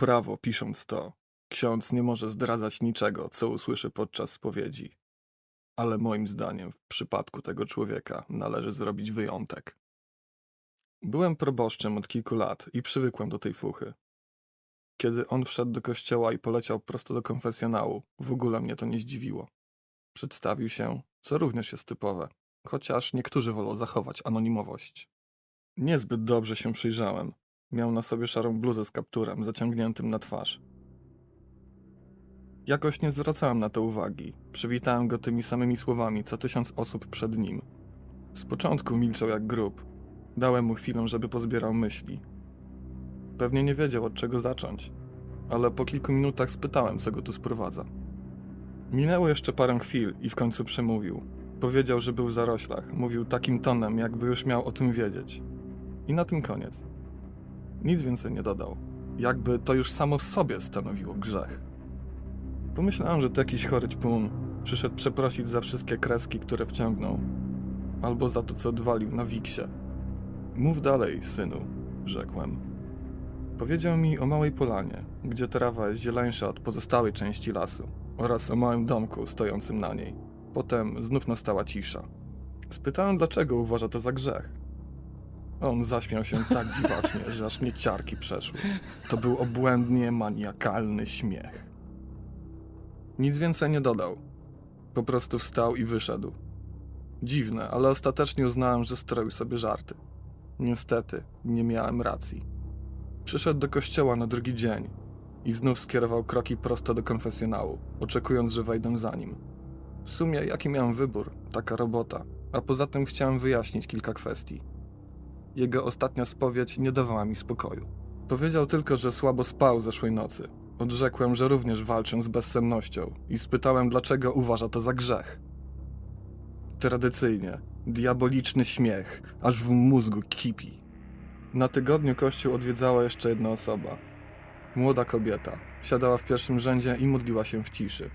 prawo, pisząc to. Ksiądz nie może zdradzać niczego, co usłyszy podczas spowiedzi. Ale moim zdaniem w przypadku tego człowieka należy zrobić wyjątek. Byłem proboszczem od kilku lat i przywykłem do tej fuchy. Kiedy on wszedł do kościoła i poleciał prosto do konfesjonału, w ogóle mnie to nie zdziwiło. Przedstawił się, co również jest typowe, chociaż niektórzy wolą zachować anonimowość. Niezbyt dobrze się przyjrzałem. Miał na sobie szarą bluzę z kapturem zaciągniętym na twarz. Jakoś nie zwracałem na to uwagi. Przywitałem go tymi samymi słowami, co tysiąc osób przed nim. Z początku milczał jak grób. Dałem mu chwilę, żeby pozbierał myśli. Pewnie nie wiedział, od czego zacząć, ale po kilku minutach spytałem, co go tu sprowadza. Minęło jeszcze parę chwil i w końcu przemówił. Powiedział, że był w zaroślach. Mówił takim tonem, jakby już miał o tym wiedzieć. I na tym koniec. Nic więcej nie dodał. Jakby to już samo w sobie stanowiło grzech. Pomyślałem, że to jakiś chory ćpun. Przyszedł przeprosić za wszystkie kreski, które wciągnął. Albo za to, co odwalił na wiksie. Mów dalej, synu, rzekłem. Powiedział mi o małej polanie, gdzie trawa jest zieleńsza od pozostałej części lasu oraz o małym domku stojącym na niej. Potem znów nastała cisza. Spytałem, dlaczego uważa to za grzech. On zaśmiał się tak dziwacznie, że aż mnie ciarki przeszły. To był obłędnie maniakalny śmiech. Nic więcej nie dodał. Po prostu wstał i wyszedł. Dziwne, ale ostatecznie uznałem, że stroił sobie żarty. Niestety, nie miałem racji. Przyszedł do kościoła na drugi dzień i znów skierował kroki prosto do konfesjonału, oczekując, że wejdę za nim. W sumie, jaki miałem wybór? Taka robota. A poza tym chciałem wyjaśnić kilka kwestii. Jego ostatnia spowiedź nie dawała mi spokoju. Powiedział tylko, że słabo spał zeszłej nocy. Odrzekłem, że również walczę z bezsennością i spytałem, dlaczego uważa to za grzech. Tradycyjnie, diaboliczny śmiech, aż w mózgu kipi. Na tygodniu kościół odwiedzała jeszcze jedna osoba. Młoda kobieta. Siadała w pierwszym rzędzie i modliła się w ciszy.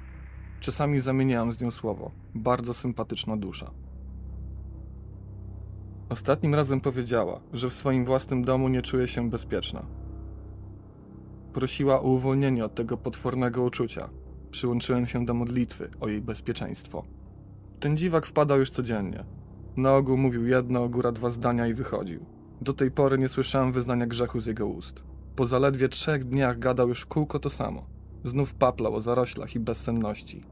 Czasami zamieniałem z nią słowo. Bardzo sympatyczna dusza. Ostatnim razem powiedziała, że w swoim własnym domu nie czuje się bezpieczna. Prosiła o uwolnienie od tego potwornego uczucia. Przyłączyłem się do modlitwy o jej bezpieczeństwo. Ten dziwak wpadał już codziennie. Na ogół mówił jedno, góra dwa zdania i wychodził. Do tej pory nie słyszałem wyznania grzechu z jego ust. Po zaledwie trzech dniach gadał już w kółko to samo. Znów paplał o zaroślach i bezsenności.